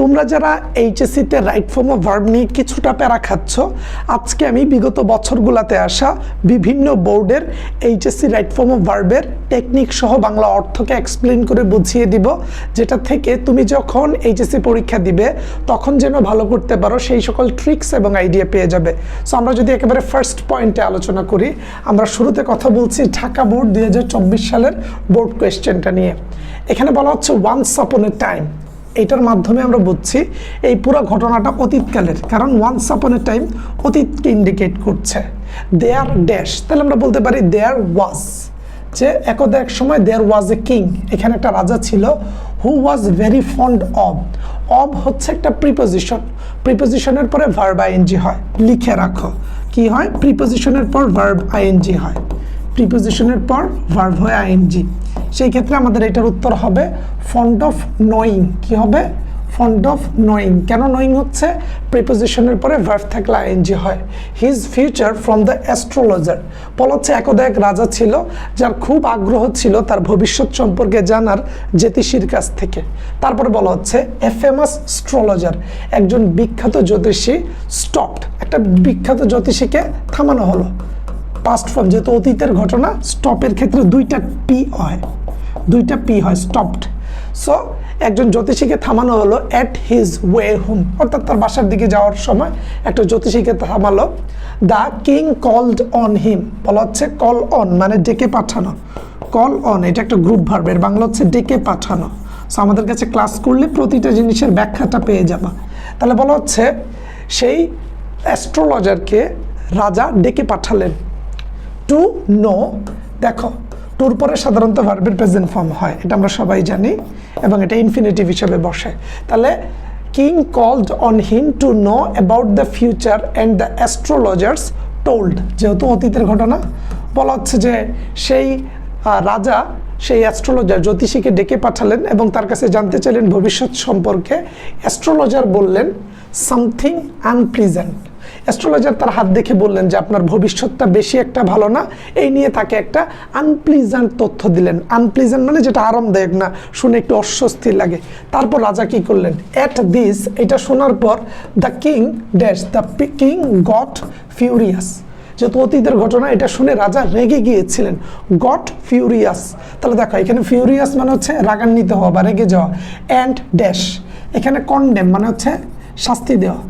তোমরা যারা এইচএসসিতে রাইট ফর্ম অফ ভার্ব নিয়ে কিছুটা প্যারা খাচ্ছ, আজকে আমি বিগত বছরগুলোতে আসা বিভিন্ন বোর্ডের এইচএসসি রাইট ফর্ম অফ ভার্বের টেকনিক সহ বাংলা অর্থকে এক্সপ্লেন করে বুঝিয়ে দিব, যেটা থেকে তুমি যখন এইচএসসি পরীক্ষা দিবে, তখন যেন ভালো করতে পারো সেই সকল ট্রিক্স এবং আইডিয়া পেয়ে যাবে। সো আমরা যদি একেবারে ফার্স্ট পয়েন্টে আলোচনা করি, আমরা শুরুতে কথা বলছি ঢাকা বোর্ড দুই হাজার চব্বিশ সালের বোর্ড কোয়েশ্চেনটা নিয়ে। এখানে বলা হচ্ছে ওয়ান্স আপন এ টাইম এটার মাধ্যমে আমরা বুঝছি এই পুরো ঘটনাটা অতীতকালের, কারণ ওয়ান্স আপন এ টাইম অতীতকে ইন্ডিকেট করছে। দেয়ার ড্যাশ তাহলে আমরা বলতে পারি দেয়ার ওয়াজ যে একদা এক সময় দেয়ার ওয়াজ এ কিং এখানে একটা রাজা ছিল who was very fond of of হচ্ছে একটা প্রিপোজিশন প্রিপোজিশনের পরে ভার্ব আইএনজি হয়, লিখে রাখো। কি হয়? প্রিপোজিশনের পর ভার্ব আইএনজি হয়। প্রিপোজিশনের পর ভার্ব হয় আইএনজি সেই ক্ষেত্রে আমাদের এটার উত্তর হবে ফন্ড অফ নোয়িং কি হবে? ফন্ড অফ নোয়িং কেন নোয়িং হচ্ছে? প্রিপোজিশনের পরে ভার্ব থাকলে আইএনজি হয়। His future from the astrologer বলা হচ্ছে একদা এক রাজা ছিল, যার খুব আগ্রহ ছিল তার ভবিষ্যৎ সম্পর্কে জানার জ্যোতিষীর কাছ থেকে। তারপরে বলা হচ্ছে এ ফেমাস স্ট্রোলজার একজন বিখ্যাত জ্যোতিষী স্টপড একটা বিখ্যাত জ্যোতিষীকে থামানো হলো। পাস্ট ফর্ম যেহেতু অতীতের ঘটনা স্টপের ক্ষেত্রে দুইটা পি হয়। দুইটা পি হয় স্টপড সো একজন জ্যোতিষীকে থামানো হলো অ্যাট হিজ ওয়ে হোম অর্থাৎ তার বাসার দিকে যাওয়ার সময় একটা জ্যোতিষীকে থামালো। The king called on him বলা হচ্ছে কল অন মানে ডেকে পাঠানো। কল অন এটা একটা গ্রুপ ভার্বের বাংলা হচ্ছে ডেকে পাঠানো। সো আমাদের কাছে ক্লাস করলে প্রতিটা জিনিসের ব্যাখ্যাটা পেয়ে যাবা। তাহলে বলা হচ্ছে, সেই অ্যাস্ট্রোলজারকে রাজা ডেকে পাঠালেন। টু নো দেখো টুর পরে সাধারণত ভার্বের প্রেজেন্ট ফর্ম হয়, এটা আমরা সবাই জানি, এবং এটা ইনফিনিটিভ হিসেবে বসে। তাহলে king called on him to know about the future and the astrologers told যেহেতু অতীতের ঘটনা, বলা হচ্ছে যে সেই রাজা, সেই অ্যাস্ট্রোলজার জ্যোতিষীকে ডেকে পাঠালেন এবং তার কাছে জানতে চাইলেন ভবিষ্যৎ সম্পর্কে। অ্যাস্ট্রোলজার বললেন সামথিং আনপ্লিজেন্ট অ্যাস্ট্রোলজার তার হাত দেখে বললেন যে, আপনার ভবিষ্যৎটা বেশি একটা ভালো না। এই নিয়ে তাকে একটা আনপ্লিজেন্ট তথ্য দিলেন। আনপ্লিজেন্ট মানে যেটা আরামদায়ক না, শুনে একটু অস্বস্তি লাগে। তারপর রাজা কি করলেন? অ্যাট দিস এটা শোনার পর the king dash the king got furious যেহেতু অতীতের ঘটনা, এটা শুনে রাজা রেগে গিয়েছিলেন। গট ফিউরিয়াস তাহলে দেখো, এখানে ফিউরিয়াস মানে হচ্ছে রাগান্বিত হওয়া বা রেগে যাওয়া। অ্যান্ড ড্যাশ এখানে কন্ডেম মানে হচ্ছে শাস্তি দেওয়া।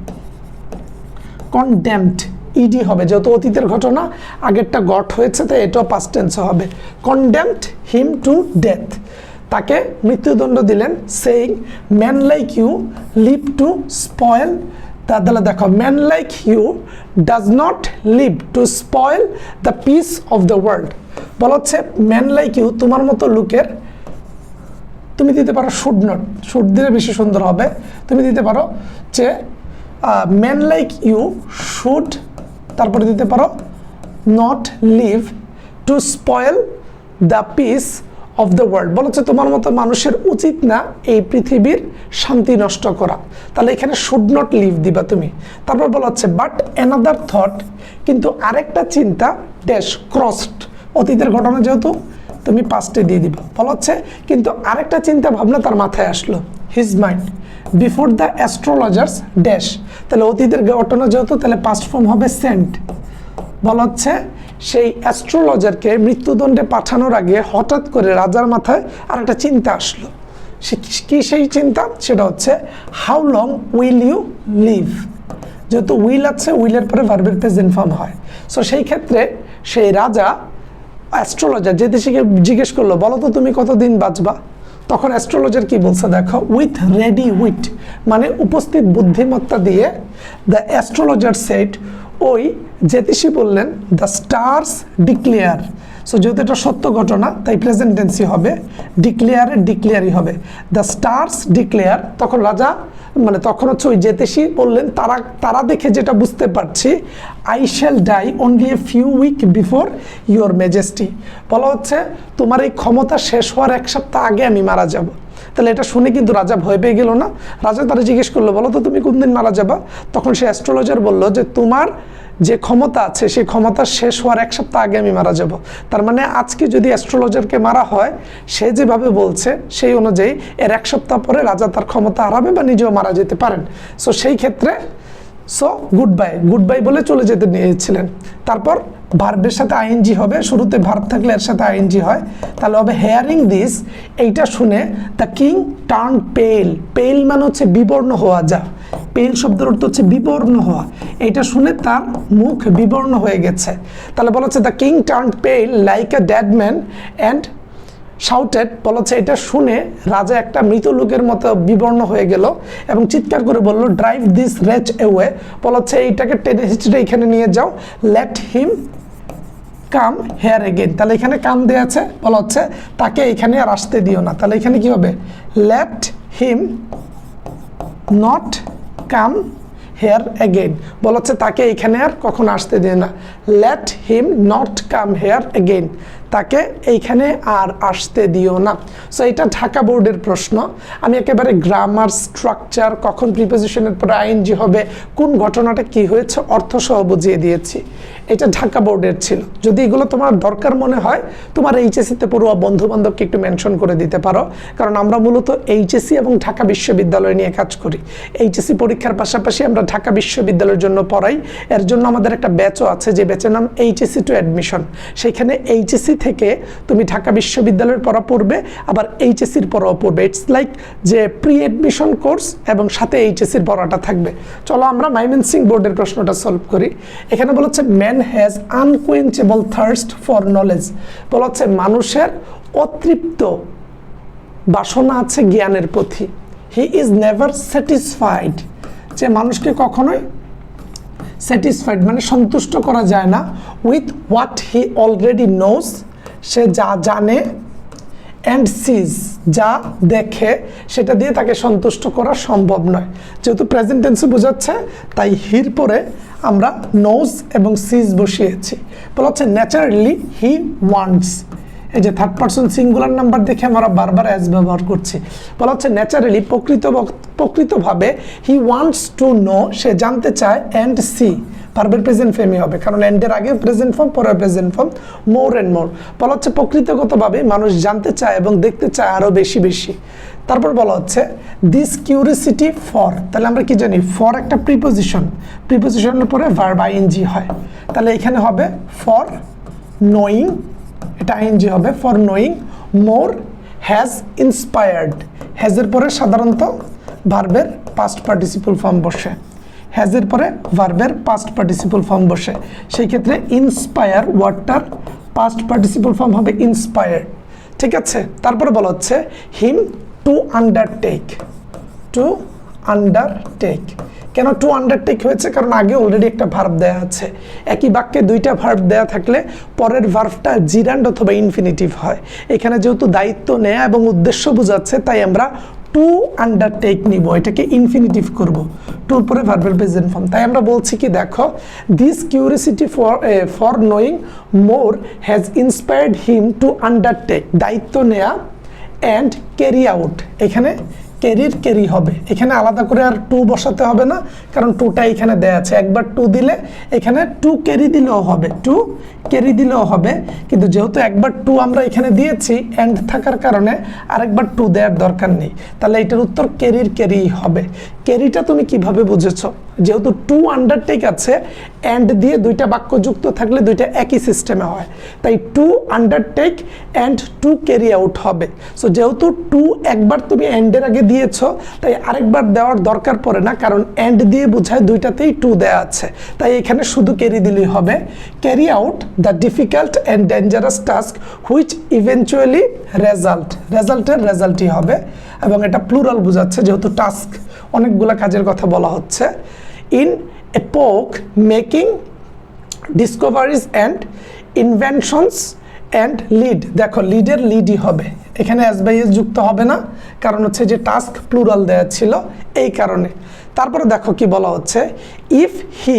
কনডেমড ইডি হবে, যেহেতু অতীতের ঘটনা, আগেরটা গট হয়েছে, তাই এটাও পাস্ট টেন্সে হবে। কনডেমড হিম টু ডেথ তাকে মৃত্যুদণ্ড দিলেন saying man like you live to spoil তাহলে দেখো man like you does not live to spoil the peace of the world বলা হচ্ছে ম্যান লাইক ইউ তোমার মতো লোকের, তুমি দিতে পারো শুড নট শুড দিলে বেশি সুন্দর হবে। তুমি দিতে পারো যে ম্যান লাইক ইউ শুড তারপরে দিতে পারো not live to spoil the peace of the world বলা হচ্ছে তোমার মতো মানুষের উচিত না এই পৃথিবীর শান্তি নষ্ট করা। তাহলে এখানে শুড নট লিভ দিবা তুমি। তারপর বলা হচ্ছে বাট অ্যানাদার থট কিন্তু আরেকটা চিন্তা ড্যাশ ক্রসড অতীতের ঘটনা যেহেতু, তুমি পাঁচটে দিয়ে দিবা। বলা হচ্ছে, কিন্তু আরেকটা চিন্তা ভাবনা তার মাথায় আসলো his mind before the astrologers dash তাহলে অতীতের ঘটনা যেহেতু, তাহলে পাস্ট ফর্ম হবে সেন্ট বলা হচ্ছে, সেই অ্যাস্ট্রোলজারকে মৃত্যুদণ্ডে পাঠানোর আগে হঠাৎ করে রাজার মাথায় আর একটা চিন্তা আসলো। সে কি- সেই চিন্তা? সেটা হচ্ছে how long will you live যেহেতু উইল আছে উইলের পরে ভার্বের প্রেজেন্ট ফর্ম হয়। সো সেই ক্ষেত্রে সেই রাজা অ্যাস্ট্রোলজার যে দেশিকে জিজ্ঞেস করল, বলো তো তুমি কতদিন বাঁচবা? তখন অ্যাস্ট্রোলজার কি বলছে দেখো উইথ রেডি উইট মানে উপস্থিত বুদ্ধিমত্তা দিয়ে দ্য অ্যাস্ট্রোলজার সেট ওই জ্যোতিষী বললেন দ্য স্টার্স ডিক্লেয়ার সো যেহেতু এটা সত্য ঘটনা, তাই প্রেজেন্টেন্সি হবে ডিক্লেয়ারের ডিক্লেয়ারই হবে। দ্য স্টার্স ডিক্লেয়ার তখন রাজা মানে তখন হচ্ছে ওই জ্যোতিষী বললেন, তারা তারা দেখে যেটা বুঝতে পারছি I shall die only a few week before your majesty বলা হচ্ছে, তোমার এই ক্ষমতা শেষ হওয়ার এক সপ্তাহ আগে আমি মারা যাব। তাহলে এটা শুনে কিন্তু রাজা ভয় পেয়ে গেল না। রাজা তারা জিজ্ঞেস করল, বলো তো তুমি কোন দিন মারা যাবা? তখন সে অ্যাস্ট্রোলজার বলল যে, তোমার যে ক্ষমতা আছে, সেই ক্ষমতা শেষ হওয়ার এক সপ্তাহ আগে আমি মারা যাব। তার মানে আজকে যদি অ্যাস্ট্রোলজারকে মারা হয়, সে যেভাবে বলছে, সেই অনুযায়ী এর এক সপ্তাহ পরে রাজা তার ক্ষমতা হারাবে বা নিজেও মারা যেতে পারেন। সো সেই ক্ষেত্রে so goodbye goodbye বলে চলে যেতে নিয়েছিলেন। তারপর ভার্বের সাথে আইএনজি হবে, শুরুতে ভার্ব থাকলে এর সাথে আইএনজি হয়। তাহলে হবে হেয়ারিং দিস এইটা শুনে দ্য কিং টার্ন পেল পেল মানে হচ্ছে বিবর্ণ হওয়া যা। পেল শব্দের অর্থ হচ্ছে বিবর্ণ হওয়া। এটা শুনে তার মুখ বিবর্ণ হয়ে গেছে। তাহলে বলা হচ্ছে the king turn pale like a dead man and shouted বলা হচ্ছে, এটা শুনে রাজা একটা মৃত লোকের মতো বিবর্ণ হয়ে গেল এবং চিৎকার করে বলল ড্রাইভ দিস রেচ এওয়ে বলা হচ্ছে, এইটাকে টেনে হিস্ট্রিটা এখানে নিয়ে যাও। Let him come here again তাহলে এখানে কাম দেওয়া আছে, বলা হচ্ছে, তাকে এখানে আর আসতে দিও না। তাহলে এখানে কি হবে? Let him not come here again বলা হচ্ছে তাকে এখানে আর কখনো আসতে দেয় না। Let him not come here again তাকে এইখানে আর আসতে দিও না। সো এটা ঢাকা বোর্ডের প্রশ্ন। আমি একেবারে গ্রামার স্ট্রাকচার কখন প্রিপোজিশনের পরে আইনজি হবে, কোন ঘটনাটা কি হয়েছে, অর্থসহ বুঝিয়ে দিয়েছি। এটা ঢাকা বোর্ডের ছিল। যদি এগুলো তোমার দরকার মনে হয়, তোমার এইচএসিতে পড়ুয়া বন্ধু বান্ধবকে একটু মেনশন করে দিতে পারো। কারণ আমরা মূলত এইচএসসি এবং ঢাকা বিশ্ববিদ্যালয় নিয়ে কাজ করি। এইচএসসি পরীক্ষার পাশাপাশি আমরা ঢাকা বিশ্ববিদ্যালয়ের জন্য পড়াই। এর জন্য আমাদের একটা ব্যাচও আছে যে ব্যাচের নাম এইচএসসি টু অ্যাডমিশন সেখানে এইচএসসি থেকে তুমি ঢাকা বিশ্ববিদ্যালয়ের পড়া পড়বে, আবার এইচএসসির পড়াও পড়বে। ইটস লাইক যে প্রি অ্যাডমিশন কোর্স এবং সাথে এইচএসসির পড়াটা থাকবে। চলো আমরা মাইমেন সিং বোর্ডের প্রশ্নটা সলভ করি। এখানে বলা হচ্ছে man has unquenchable thirst for knowledge বলা হচ্ছে মানুষের অতৃপ্ত বাসনা আছে জ্ঞানের প্রতি। হি ইজ নেভার স্যাটিসফাইড যে মানুষকে কখনোই স্যাটিসফাইড মানে সন্তুষ্ট করা যায় না। With what he already knows সে যা জানে অ্যান্ড সিজ যা দেখে সেটা দিয়ে তাকে সন্তুষ্ট করা সম্ভব নয়। যেহেতু প্রেজেন্ট টেন্সে বোঝাচ্ছে, তাই হির পরে আমরা নোজ এবং সিজ বসিয়েছি। বলা হচ্ছে ন্যাচারালি হি ওয়ান্টস এই যে থার্ড পার্সন সিঙ্গুলার নাম্বার দেখে আমরা বারবার অ্যাজ ব্যবহার করছি। বলা হচ্ছে ন্যাচারালি প্রকৃত প্রকৃতভাবে হি ওয়ান্টস টু নো সে জানতে চায় অ্যান্ড সি ভার্বের প্রেজেন্ট ফর্মই হবে, কারণ এন্ডের আগে প্রেজেন্ট ফর্ম পরে present form more and more বলা হচ্ছে প্রকৃতিগতভাবে মানুষ জানতে চায় এবং দেখতে চায় আরও বেশি বেশি। তারপর বলা হচ্ছে দিস কিউরিসিটি ফর তাহলে আমরা কি জানি? ফর একটা প্রিপোজিশন প্রিপোজিশনের পরে ভার্ব আইএনজি হয়। তাহলে এখানে হবে ফর নোয়িং এটা আইএনজি হবে for knowing more has inspired হ্যাজের পরে সাধারণত ভার্বের পাস্ট পার্টিসিপল ফর্ম বসে। হ্যাজের পরে ভার্বের পাস্ট পার্টিসিপল ফর্ম বসে। সেই ক্ষেত্রে ইন্সপায়ার ওয়ার্ডটার পাস্ট পার্টিসিপল ফর্ম হবে ইন্সপায়ার্ড ঠিক আছে? তারপরে বলা হচ্ছে him to undertake to undertake কেন টু আন্ডারটেক হয়েছে? কারণ আগে অলরেডি একটা ভার্ব দেয়া আছে। একই বাক্যে দুইটা ভার্ব দেয়া থাকলে পরের ভার্বটা জিরান্ড অথবা ইনফিনিটিভ হয়। এখানে যেহেতু দায়িত্ব নেয়া এবং উদ্দেশ্য বোঝাচ্ছে, তাই আমরা টু আন্ডারটেক নিব। এটাকে ইনফিনিটিভ করব। টুর পরে ভার্বের প্রেজেন্ট ফর্ম তাই আমরা বলছি কি, দেখো this curiosity for for knowing more has inspired him to undertake দায়িত্ব নেয়া অ্যান্ড ক্যারি আউট এখানে ক্যারির ক্যারি হবে। এখানে আলাদা করে আর টু বসাতে হবে না, কারণ টুটা এখানে দেয়া আছে। একবার টু দিলে এখানে টু ক্যারি দিলেও হবে টু ক্যারি দিলেও হবে। কিন্তু যেহেতু একবার টু আমরা এখানে দিয়েছি অ্যান্ড থাকার কারণে আরেকবার টু দেওয়ার দরকার নেই। তাহলে এটার উত্তর ক্যারির ক্যারি হবে। ক্যারিটা তুমি কীভাবে বুঝেছ? যেহেতু টু আন্ডারটেক আছে অ্যান্ড দিয়ে দুইটা বাক্য যুক্ত থাকলে দুইটা একই সিস্টেমে হয়। তাই to undertake and to carry out হবে। সো যেহেতু টু একবার তুমি অ্যান্ডের আগে দিয়েছ, তাই আরেকবার দেওয়ার দরকার পড়ে না, কারণ অ্যান্ড দিয়ে বোঝায় দুইটাতেই টু দেওয়া আছে। তাই এখানে শুধু ক্যারি দিলেই হবে। Carry out the difficult and dangerous task which eventually result রেজাল্টের রেজাল্টই হবে। এবং এটা প্লুরাল বোঝাচ্ছে, যেহেতু টাস্ক অনেকগুলো কাজের কথা বলা হচ্ছে। Epoch making discoveries and inventions and lead দেখো লিডের লিডই হবে। এখানে এস বাই এস যুক্ত হবে না, কারণ হচ্ছে যে টাস্ক প্লুরাল দেওয়া ছিল এই কারণে। তারপরে দেখো কি বলা হচ্ছে if he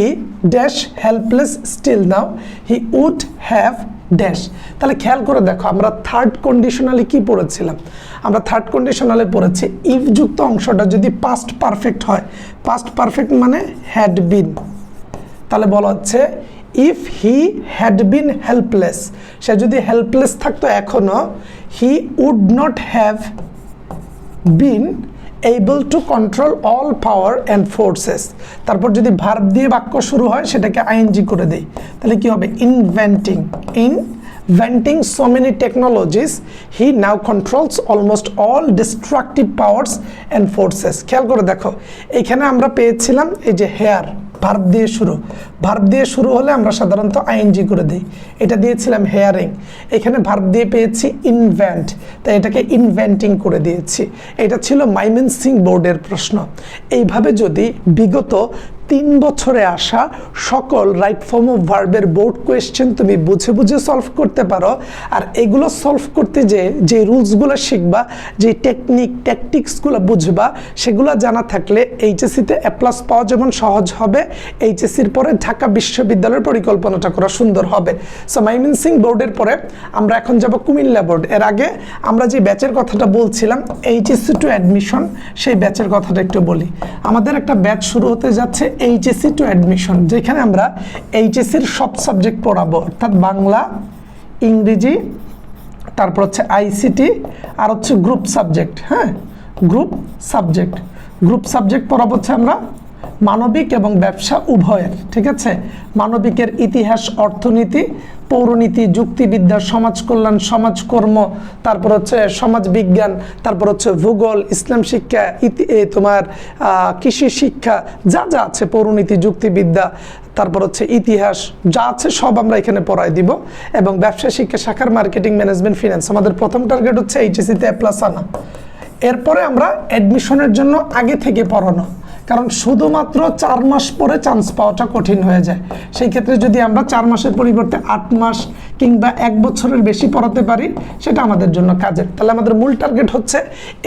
dash helpless still now he would have dash তাহলে খেয়াল করে দেখো, আমরা থার্ড কন্ডিশনালি কি পড়েছিলাম? আমরা থার্ড কন্ডিশনালে পড়েছি ইফ যুক্ত অংশটা যদি পাস্ট পারফেক্ট হয়। পাস্ট পারফেক্ট মানে হ্যাড বিন তাহলে বলা হচ্ছে if he had been helpless সে যদি হেল্পলেস থাকতো এখনও he would not have been able to control all power and forces তারপর যদি ভার্ব দিয়ে বাক্য শুরু হয়, সেটাকে আইএনজি করে দেই। তাহলে কি হবে? Inventing in venting so many technologies, he now controls almost all destructive powers and forces. খেয়াল করে দেখো, এখানে আমরা পেয়েছিলাম এই যে হেয়ার ভার্ব দিয়ে শুরু। ভার্ব দিয়ে শুরু হলে আমরা সাধারণত আইএনজি করে দিই। এটা দিয়েছিলাম হেয়ারিং। এখানে ভার্ব দিয়ে পেয়েছি ইনভেন্ট তাই এটাকে ইনভেন্টিং করে দিয়েছি। এটা ছিল মাইমেন সিং বোর্ডের প্রশ্ন। এইভাবে যদি বিগত তিন বছরে আসা সকল রাইট ফর্ম অফ ভার্বের বোর্ড কোয়েশ্চেন তুমি বুঝে বুঝে সলভ করতে পারো। আর এগুলো সলভ করতে যে যে রুলসগুলো শিখবা, যে টেকনিক, ট্যাকটিক্সগুলো বুঝবা, সেগুলো জানা থাকলে এইচএসসিতে অ্যাপ্লাস পাওয়া যেমন সহজ হবে, এইচএসসির পরে ঢাকা বিশ্ববিদ্যালয়ের পরিকল্পনাটা করা সুন্দর হবে। সো মাইমিন সিং বোর্ডের পরে আমরা এখন যাব কুমিল্লা বোর্ড এর আগে আমরা যে ব্যাচের কথাটা বলছিলাম, এইচএসসি টু অ্যাডমিশন সেই ব্যাচের কথাটা একটু বলি। আমাদের একটা ব্যাচ শুরু হতে যাচ্ছে এইচএসসি টু অ্যাডমিশন যেখানে আমরা এইচএসসির সব সাবজেক্ট পড়াবো, অর্থাৎ বাংলা, ইংরেজি, তারপর হচ্ছে আইসিটি আর হচ্ছে গ্রুপ সাবজেক্ট হ্যাঁ? গ্রুপ সাবজেক্ট গ্রুপ সাবজেক্ট পড়াবো হচ্ছে আমরা মানবিক এবং ব্যবসা উভয়ের, ঠিক আছে? মানবিকের ইতিহাস, অর্থনীতি, পৌরনীতি, যুক্তিবিদ্যা, সমাজ কল্যাণ সমাজকর্ম তারপর হচ্ছে সমাজ বিজ্ঞান, তারপর হচ্ছে ভূগোল, ইসলাম শিক্ষা, ইতি তোমার কৃষি শিক্ষা, যা যা আছে, পৌরনীতি, যুক্তিবিদ্যা, তারপর হচ্ছে ইতিহাস, যা আছে সব আমরা এখানে পড়াই দিব। এবং ব্যবসা শিক্ষা শাখার মার্কেটিং ম্যানেজমেন্ট ফিনান্স, আমাদের প্রথম টার্গেট হচ্ছে এইচএসিতে প্লাস আনা। এরপরে আমরা অ্যাডমিশনের জন্য আগে থেকে পড়ানো। কারণ শুধুমাত্র চার মাস পরে চান্স পাওয়াটা কঠিন হয়ে যায়। সেই ক্ষেত্রে যদি আমরা চার মাসের পরিবর্তে আট মাস কিংবা এক বছরের বেশি পড়াতে পারি, সেটা আমাদের জন্য কাজের। তাহলে আমাদের মূল টার্গেট হচ্ছে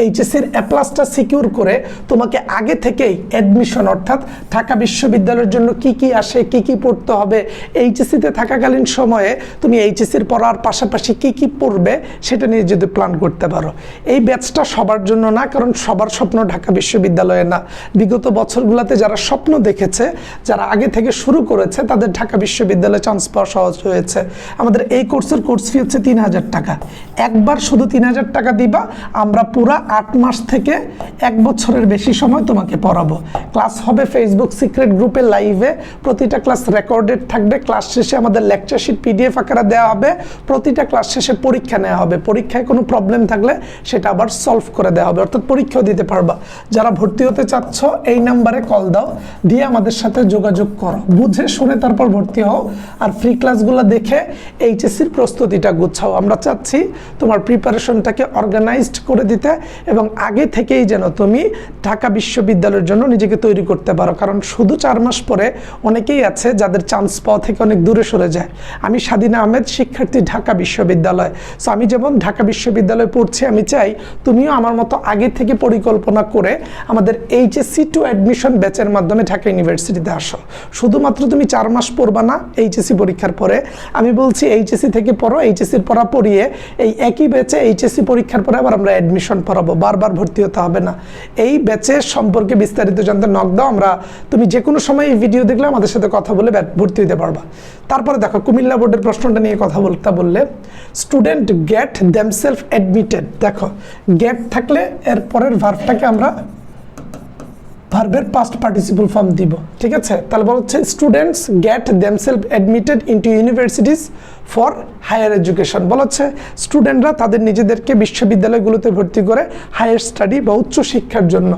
এইচএসির অ্যাপ্লাসটা সিকিউর করে তোমাকে আগে থেকেই অ্যাডমিশন অর্থাৎ ঢাকা বিশ্ববিদ্যালয়ের জন্য কি কি আসে, কি কি পড়তে হবে এইচএসিতে থাকাকালীন সময়ে তুমি এইচএসির পড়ার পাশাপাশি কি কি পড়বে, সেটা নিয়ে যদি প্ল্যান করতে পারো। এই ব্যাচটা সবার জন্য না, কারণ সবার স্বপ্ন ঢাকা বিশ্ববিদ্যালয়ে না। বিগত বছরগুলোতে যারা স্বপ্ন দেখেছে, যারা আগে থেকে শুরু করেছে, তাদের ঢাকা বিশ্ববিদ্যালয়ে চান্স পাওয়া সহজ হয়েছে। আমাদের এই কোর্সের কোর্স ফি হচ্ছে তিন হাজার টাকা। একবার শুধু তিন হাজার টাকা দিবা, আমরা পুরা আট মাস থেকে এক বছরের বেশি সময় তোমাকে পড়াবো। ক্লাস হবে ফেসবুক সিক্রেট গ্রুপে লাইভে, প্রতিটা ক্লাস রেকর্ডেড থাকবে, ক্লাস শেষে আমাদের লেকচার শিট পিডিএফ আকারে দেওয়া হবে, প্রতিটা ক্লাস শেষে পরীক্ষা নেওয়া হবে। পরীক্ষায় কোনো প্রবলেম থাকলে সেটা আবার সলভ করে দেওয়া হবে, অর্থাৎ পরীক্ষাও দিতে পারবা। যারা ভর্তি হতে চাচ্ছ, এই নাম্বারে কল দাও, দিয়ে আমাদের সাথে যোগাযোগ করো। বুঝে শুনে তারপর ভর্তি হও, আর ফ্রি ক্লাসগুলো দেখে এইচএসসির প্রস্তুতিটা গুছাও। আমরা চাচ্ছি তোমার প্রিপারেশনটাকে অর্গানাইজড করে দিতে এবং আগে থেকেই যেন তুমি ঢাকা বিশ্ববিদ্যালয়ের জন্য নিজেকে তৈরি করতে পারো। কারণ শুধু চার মাস পরে অনেকেই আছে যাদের চান্স পাওয়া থেকে অনেক দূরে সরে যায়। আমি স্বাধীন আহমেদ, শিক্ষার্থী ঢাকা বিশ্ববিদ্যালয়। সো আমি যেমন ঢাকা বিশ্ববিদ্যালয়ে পড়ছি, আমি চাই তুমিও আমার মতো আগে থেকে পরিকল্পনা করে আমাদের এইচএসসি টু অ্যাডমিশন ব্যাচের মাধ্যমে ঢাকা ইউনিভার্সিটিতে আসো। শুধুমাত্র তুমি চার মাস পড়বা না এইচএসসি পরীক্ষার পরে। আমি বলছি এইচএসসি থেকে পড়ো এইচএসসির পড়া পড়িয়ে এই একই ব্যাচে এইচএসসি পরীক্ষার পরে আবার আমরা অ্যাডমিশন পড়াবো। বারবার ভর্তি হতে হবে না। এই ব্যাচের সম্পর্কে বিস্তারিত জানতে নক দাও, আমরা তুমি যে কোনো সময় এই ভিডিও দেখলে আমাদের সাথে কথা বলে ভর্তি হতে পারবা। তারপরে দেখো, কুমিল্লা বোর্ডের প্রশ্নটা নিয়ে কথা বলতে বললে স্টুডেন্ট গেট দেমসেলফ অ্যাডমিটেড দেখো গেট থাকলে এর পরের ভার্বটাকে আমরা ভার্বের পাস্ট পার্টিসিপল ফর্ম দিব, ঠিক আছে? তাহলে বলা হচ্ছে students get themselves admitted into universities for higher education বলা হচ্ছে স্টুডেন্টরা তাদের নিজেদেরকে বিশ্ববিদ্যালয়গুলোতে ভর্তি করে হায়ার স্টাডি বা উচ্চ শিক্ষার জন্য।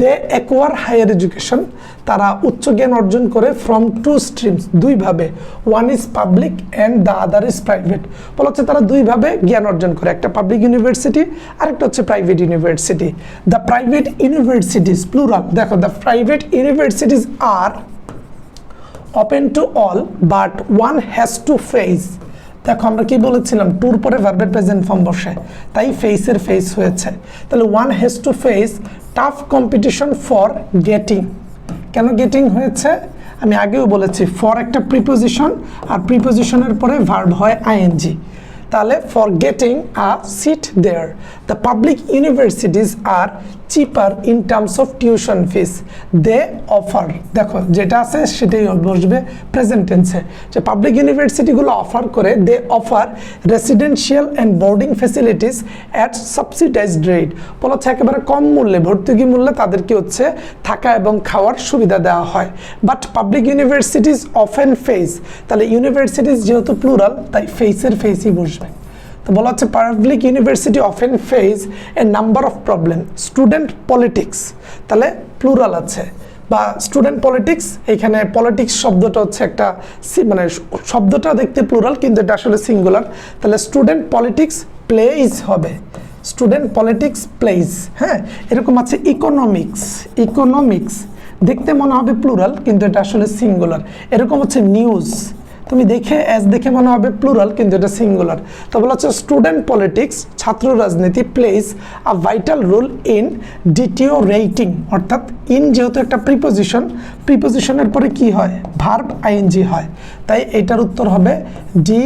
দে একোয়ার হায়ার এডুকেশন, তারা উচ্চ জ্ঞান অর্জন করে ফ্রম টু স্ট্রিমস, দুইভাবে। One is public and the other is private. বলা হচ্ছে তারা দুইভাবে জ্ঞান অর্জন করে, একটা পাবলিক ইউনিভার্সিটি আর একটা হচ্ছে private university. The private universities, plural. দেখো, the private universities are open to all, but one has to face. দেখো, আমরা কি বলেছিলাম? টুর পরে ভার্বের প্রেজেন্ট ফর্ম বসে। তাই ফেসের ফেস হয়েছে। তাহলে one has to face tough competition for getting কেন গেটিং হয়েছে? আমি আগেও বলেছি ফর একটা প্রিপোজিশন আর প্রিপোজিশনের পরে ভার্ব হয় আইএনজি তাহলে for getting a seat there the public universities are cheaper in terms of tuition fees they offer দেখো, যেটা আছে সেটাই বসবে প্রেজেন্ট টেন্সে যে পাবলিক ইউনিভার্সিটিগুলো অফার করে they offer residential and boarding facilities at subsidised rate বলা হচ্ছে একেবারে কম মূল্যে, ভর্তুকি মূল্যে তাদেরকে হচ্ছে থাকা এবং খাওয়ার সুবিধা দেওয়া হয়। But public universities often face তাহলে ইউনিভার্সিটিজ যেহেতু প্লুরাল তাই ফেসের ফেসই বসবে। তো বলা হচ্ছে public university often face a number of problem student politics তাহলে প্লুরাল আছে। বা স্টুডেন্ট পলিটিক্স এখানে পলিটিক্স শব্দটা হচ্ছে একটা মানে শব্দটা দেখতে প্লুরাল কিন্তু এটা আসলে সিঙ্গুলার তাহলে স্টুডেন্ট পলিটিক্স প্লেইজ হবে। স্টুডেন্ট পলিটিক্স প্লেইজ হ্যাঁ? এরকম আছে ইকোনমিক্স ইকোনমিক্স দেখতে মনে হবে প্লুরাল কিন্তু এটা আসলে সিঙ্গুলার এরকম হচ্ছে নিউজ তুমি দেখে অ্যাজ দেখে মনে হবে প্লুরাল কিন্তু এটা সিঙ্গুলার তো বলা হচ্ছে স্টুডেন্ট পলিটিক্স ছাত্র রাজনীতি plays a vital role in deteriorating অর্থাৎ ইন যেহেতু একটা প্রিপোজিশন প্রিপোজিশনের পরে কি হয়? ভার্ব আইএনজি হয়। তাই এটার উত্তর হবে ডি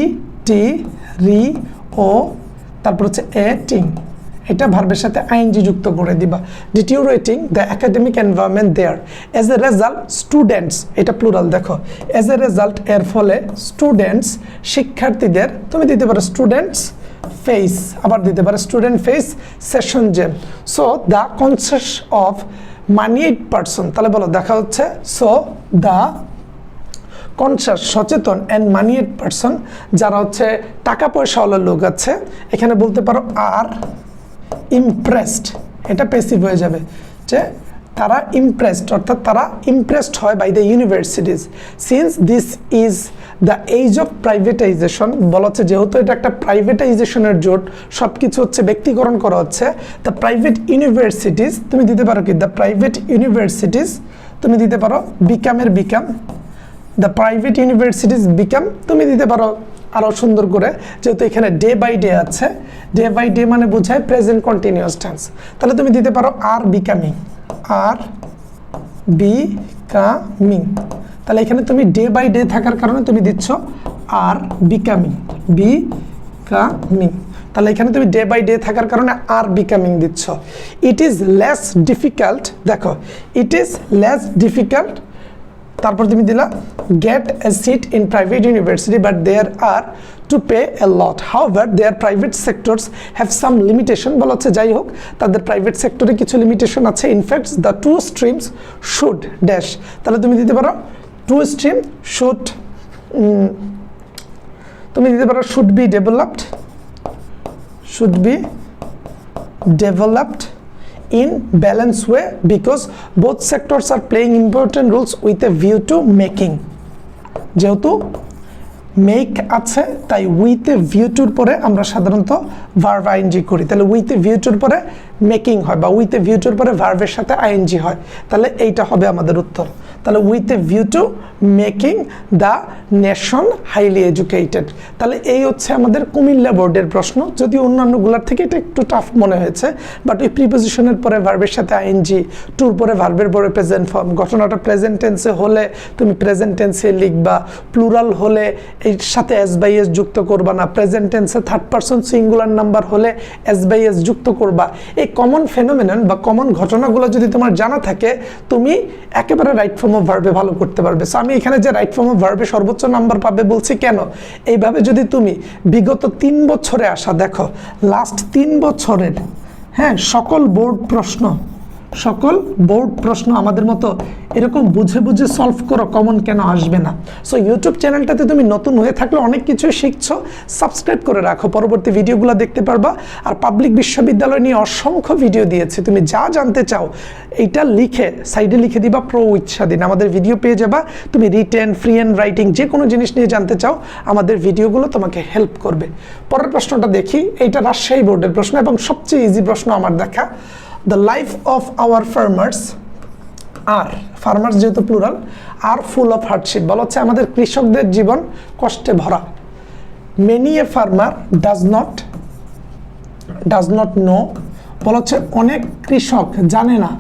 টি রি ও তারপর হচ্ছে এ টিং এটা ভার্বের সাথে আইএনজি যুক্ত করে দিবা। Deteriorating the academic environment there as a result students এটা প্লুরাল দেখো। এজ এ রেজাল্ট এর ফলে স্টুডেন্টস শিক্ষার্থীদের, তুমি দিতে পারো স্টুডেন্টস ফেস আবার দিতে পারো student face session jam so the conscious of moneyed person তাহলে বলো, দেখা হচ্ছে। সো দ্য কনসাস সচেতন অ্যান্ড মানিয়েড পারসন যারা হচ্ছে টাকা পয়সাওয়ালা লোক আছে, এখানে বলতে পারো, আর ইমপ্রেসড এটা পেসিভ হয়ে যাবে, যে তারা ইমপ্রেসড অর্থাৎ তারা ইমপ্রেসড হয় by the universities since this is the age of privatisation বলা হচ্ছে যেহেতু এটা একটা প্রাইভেটাইজেশনের জোট সব কিছু হচ্ছে ব্যক্তিকরণ করা হচ্ছে দ্য প্রাইভেট ইউনিভার্সিটিজ তুমি দিতে পারো কি? দ্য প্রাইভেট ইউনিভার্সিটিজ তুমি দিতে পারো বিকামের become the private universities become তুমি দিতে পারো আরও সুন্দর করে, যেহেতু এখানে ডে বাই ডে আছে ডে বাই ডে মানে বোঝায় প্রেজেন্ট কন্টিনিউয়াস টেন্স তাহলে তুমি দিতে পারো আর বিকামিং আর বি কামিং তাহলে এখানে তুমি ডে বাই ডে থাকার কারণে তুমি দিচ্ছ আর বিকামিং বি কামিং তাহলে এখানে তুমি ডে বাই ডে থাকার কারণে আর বিকামিং দিচ্ছ। ইট ইজ লেস ডিফিকাল্ট দেখো ইট ইজ লেস ডিফিকাল্ট তারপর তুমি দিলা get a seat in private university but there are to pay a lot however their private sectors have some limitation বলা হচ্ছে যাই হোক, তাদের প্রাইভেট সেক্টরে কিছু লিমিটেশন আছে। In fact the two streams should dash তাহলে তুমি দিতে পারো টু স্ট্রিম শুড তুমি দিতে পারো should be developed should be developed in balanced way because both sectors are playing important roles with a view to making. যেহেতু make আছে, তাই উইথ এ ভিউ টুর পরে আমরা সাধারণত ভার্ভ আইএনজি করি। তাহলে উইথ এ ভিউ টুর পরে মেকিং হয় বা উইথ এ ভিউ টুর পরে ভার্ভের সাথে আইএনজি হয়। তাহলে এইটা হবে আমাদের উত্তর। তাহলে with a view to making the nation highly educated তাহলে এই হচ্ছে আমাদের কুমিল্লা বোর্ডের প্রশ্ন। যদি অন্যান্যগুলোর থেকে এটা একটু টাফ মনে হয়েছে বাট ওই প্রিপোজিশনের পরে ভার্বের সাথে আইএনজি টুর পরে ভার্বের পরে প্রেজেন্ট ফর্ম ঘটনাটা প্রেজেন্ট টেন্সে হলে তুমি প্রেজেন্ট টেন্সে লিখবা প্লুরাল হলে এর সাথে এস বাই এস যুক্ত করবা না প্রেজেন্ট টেন্সে থার্ড পারসন সিঙ্গুলার নাম্বার হলে এস বাই এস যুক্ত করবা। এই কমন ফেনোমেনন বা কমন ঘটনাগুলো যদি তোমার জানা থাকে, তুমি একেবারে রাইট ফর্ম অফ ভার্বে ভালো করতে পারবে। সো আমি এখানে যে রাইট ফর্ম অফ ভার্বে সর্বোচ্চ নাম্বার পাবে বলছি কেন? এইভাবে যদি তুমি বিগত তিন বছরে আসা, দেখো লাস্ট তিন বছরের হ্যাঁ সকল বোর্ড প্রশ্ন সকল বোর্ড প্রশ্ন আমাদের মতো এরকম বুঝে বুঝে সলভ করো কমন কেন আসবে না? সো ইউটিউব চ্যানেলটাতে তুমি নতুন হয়ে থাকলে অনেক কিছুই শিখছো সাবস্ক্রাইব করে রাখো, পরবর্তী ভিডিওগুলো দেখতে পারবা। আর পাবলিক বিশ্ববিদ্যালয় নিয়ে অসংখ্য ভিডিও দিয়েছে, তুমি যা জানতে চাও, এইটা লিখে সাইডে লিখে দিবা প্রো স্বাধীন আমাদের ভিডিও পেয়ে যাবা, তুমি রিটেন ফ্রি অ্যান্ড রাইটিং যে কোনো জিনিস নিয়ে জানতে চাও, আমাদের ভিডিওগুলো তোমাকে হেল্প করবে। পরের প্রশ্নটা দেখি, এইটা রাজশাহী বোর্ডের প্রশ্ন এবং সবচেয়ে ইজি প্রশ্ন আমার দেখা। The life of our farmers R farmers যেহেতু plural R full of hardship বলা হচ্ছে আমাদের কৃষকদের জীবন কষ্টে ভরা। Many a farmer does not does not know বলা হচ্ছে অনেক কৃষক জানে না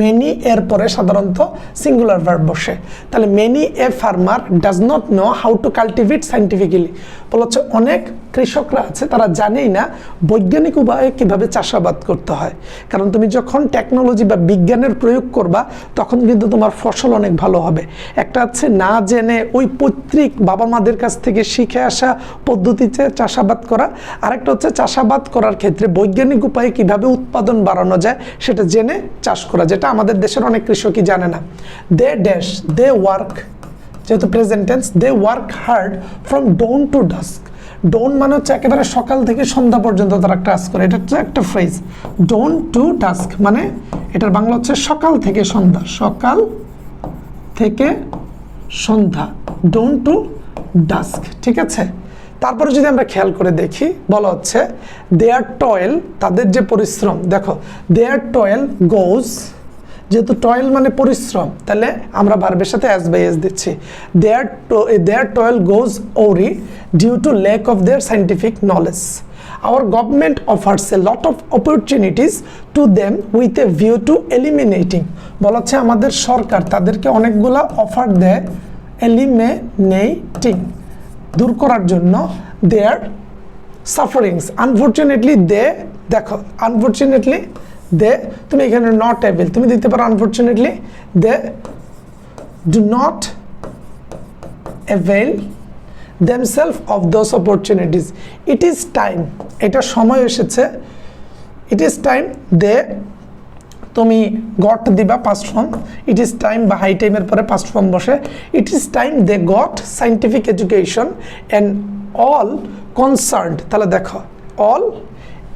মেনি এর পরে সাধারণত সিঙ্গুলার ভার্ব বসে। তাহলে many a farmer does not know how to cultivate scientifically বলা হচ্ছে অনেক কৃষকরা আছে, তারা জানেই না বৈজ্ঞানিক উপায়ে কীভাবে চাষাবাদ করতে হয়। কারণ তুমি যখন টেকনোলজি বা বিজ্ঞানের প্রয়োগ করবা, তখন কিন্তু তোমার ফসল অনেক ভালো হবে। একটা হচ্ছে না জেনে ওই পৈতৃক বাবা মাদের কাছ থেকে শিখে আসা পদ্ধতিতে চাষাবাদ করা। আরেকটা হচ্ছে চাষাবাদ করার ক্ষেত্রে বৈজ্ঞানিক উপায়ে কীভাবে উৎপাদন বাড়ানো যায়, সেটা জেনে চাষ করা যেটা আমাদের দেশের অনেক কৃষকই জানে না। দে ড্যাশ দে ওয়ার্ক যেহেতু present tense they work hard from dawn to dusk dawn মানে হচ্ছে একেবারে সকাল থেকে সন্ধ্যা পর্যন্ত তারা কাজ করে। এটা হচ্ছে একটা ফ্রেজ ডোন টু টাস্ক মানে এটার বাংলা হচ্ছে সকাল থেকে সন্ধ্যা। সকাল থেকে সন্ধ্যা। ডোন টু ডাস্ক ঠিক আছে? তারপরে যদি আমরা খেয়াল করে দেখি, বলা হচ্ছে দেয়ার টয়েল তাদের যে পরিশ্রম, দেখো দেয়ার টয়েল গোজ যেহেতু টয়েল মানে পরিশ্রম, তাহলে আমরা ভার্বের সাথে অ্যাজ বাই এস দিচ্ছি। দেয়ার their toil goes awry due to lack of their scientific knowledge our government offers a lot of opportunities to them with a view to eliminating বলা হচ্ছে আমাদের সরকার তাদেরকে অনেকগুলা অফার দেয় এলিমিনেটিং দূর করার জন্য দেয়ার সাফারিংস আনফর্চুনেটলি দে দেখো আনফর্চুনেটলি দে, তুমি এখানে নট অ্যাভেল তুমি দিতে পারো unfortunately they do not avail themselves of those opportunities it is time এটা সময় এসেছে। ইট ইজ টাইম দে, তুমি গট দিবা past form it is time বা হাই টাইমের পরে পাস্ট ফর্ম বসে। It is time they got scientific education and all concern তাহলে দেখো অল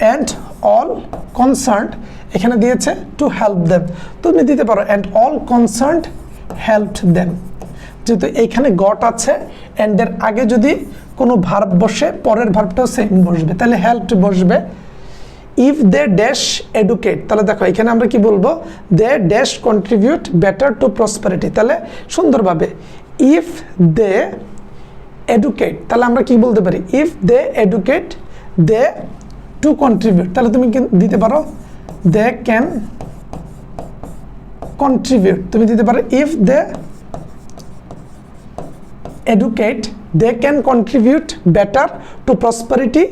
অ্যান্ড অল কনসার্ন এখানে দিয়েছে টু হেল্প দেম তুমি দিতে পারো and all concern help them যেহেতু এইখানে গট আছে অ্যান্ডের আগে যদি কোনো ভার্ব বসে, পরের ভার্বটাও সেম বসবে। তাহলে হেল্প বসবে। ইফ দে ড্যাশ এডুকেট তাহলে দেখো, এখানে আমরা কি বলব? They dash contribute better to prosperity তাহলে সুন্দরভাবে ইফ দে এডুকেট তাহলে আমরা কি বলতে পারি? If they educate they to contribute তাহলে তুমি দিতে পারো? দে ক্যান কন্ট্রিবিউট তুমি দিতে পারো if they educate they can contribute better to prosperity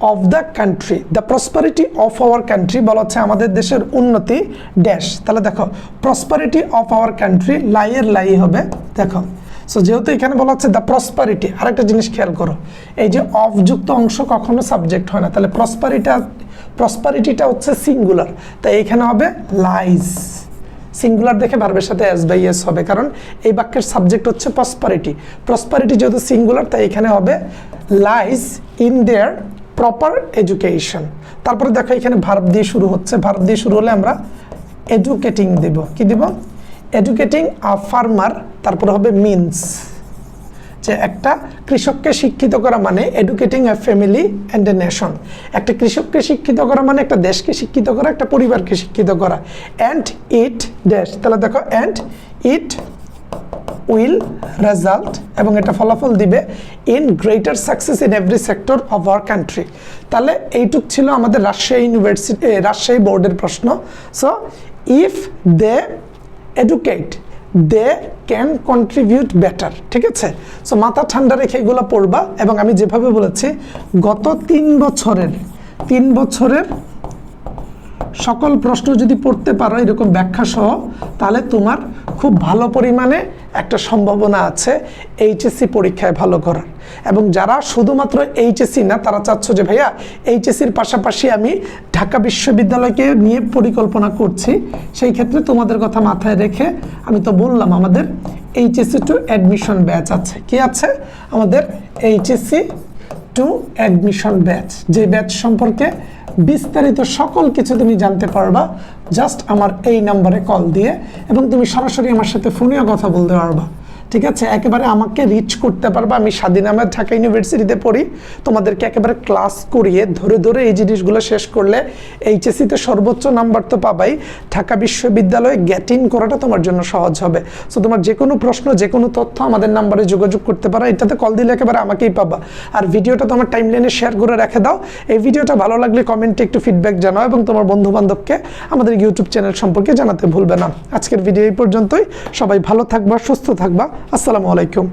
of the country the prosperity of our country বলা হচ্ছে আমাদের দেশের উন্নতি ড্যাশ তাহলে দেখো prosperity of our country লাইয়ের lie হবে দেখো সো যেহেতু এখানে বলা হচ্ছে দ্য প্রসপারিটি আরেকটা জিনিস খেয়াল করো। এই যে অফযুক্ত অংশ কখনো সাবজেক্ট হয় না। তাহলে প্রসপারিটা প্রসপারিটিটা হচ্ছে সিঙ্গুলার তাই এখানে হবে লাইস সিঙ্গুলার দেখে ভার্বের সাথে এস বাই এস হবে। কারণ এই বাক্যের সাবজেক্ট হচ্ছে প্রসপারিটি প্রসপারিটি যেহেতু সিঙ্গুলার তাই এখানে হবে lies in their proper education তারপরে দেখো এখানে ভার্ব দিয়ে শুরু হচ্ছে। ভার্ব দিয়ে শুরু হলে আমরা এডুকেটিং দেব। কি দেব? এডুকেটিং আ ফার্মার তারপরে হবে মিনস যে একটা কৃষককে শিক্ষিত করা মানে educating a family and a nation একটা কৃষককে শিক্ষিত করা মানে একটা দেশকে শিক্ষিত করা, একটা পরিবারকে শিক্ষিত করা। অ্যান্ড ইট ড্যাশ তাহলে দেখো অ্যান্ড ইট উইল রেজাল্ট এবং এটা ফলাফল দিবে in greater success in every sector of our country তাহলে এইটুক ছিল আমাদের রাজশাহী ইউনিভার্সিটি রাজশাহী বোর্ডের প্রশ্ন। So if they educate they can contribute better ঠিক আছে? সো মাথা ঠান্ডা রেখে এগুলো পড়বা এবং আমি যেভাবে বলেছি, গত তিন বছরের তিন বছরের সকল প্রশ্ন যদি পড়তে পারো এরকম ব্যাখ্যা সহ, তাহলে তোমার খুব ভালো পরিমাণে একটা সম্ভাবনা আছে এইচএসসি পরীক্ষায় ভালো করার। এবং যারা শুধুমাত্র এইচএসসি না, তারা চাচ্ছ যে ভাইয়া এইচএসসির পাশাপাশি আমি ঢাকা বিশ্ববিদ্যালয়কে নিয়ে পরিকল্পনা করছি, সেই ক্ষেত্রে তোমাদের কথা মাথায় রেখে আমি তো বললাম, আমাদের এইচএসসি টু অ্যাডমিশন ব্যাচ আছে। কি আছে? আমাদের এইচএসসি টু অ্যাডমিশন ব্যাচ। যে ব্যাচ সম্পর্কে বিস্তারিত সকল কিছু তুমি জানতে পারবা জাস্ট আমার এই নাম্বারে কল দিয়ে, এবং তুমি সরাসরি আমার সাথে ফোনেও কথা বলতে পারবা। ঠিক আছে? একেবারে আমাকে রিচ করতে পারবা। আমি স্বাধীন আহমেদ ঢাকা ইউনিভার্সিটিতে পড়ি। তোমাদেরকে একেবারে ক্লাস করিয়ে ধরে ধরে এই জিনিসগুলো শেষ করলে এইচএসসিতে সর্বোচ্চ নাম্বার তো পাবাই। ঢাকা বিশ্ববিদ্যালয়ে গেট ইন করাটা তোমার জন্য সহজ হবে। সো তোমার যে কোনো প্রশ্ন, যে কোনো তথ্য আমাদের নাম্বারে যোগাযোগ করতে পারো। এটাতে কল দিলে একেবারে আমাকেই পাবা। আর ভিডিওটা তোমার টাইম লাইনে শেয়ার করে রেখে দাও। এই ভিডিওটা ভালো লাগলে কমেন্টে একটু ফিডব্যাক জানাও এবং তোমার বন্ধু বান্ধবকে আমাদের ইউটিউব চ্যানেল সম্পর্কে জানাতে ভুলবে না। আজকের ভিডিও এই পর্যন্তই। সবাই ভালো থাকবা, সুস্থ থাকবা। আসসালামু আলাইকুম।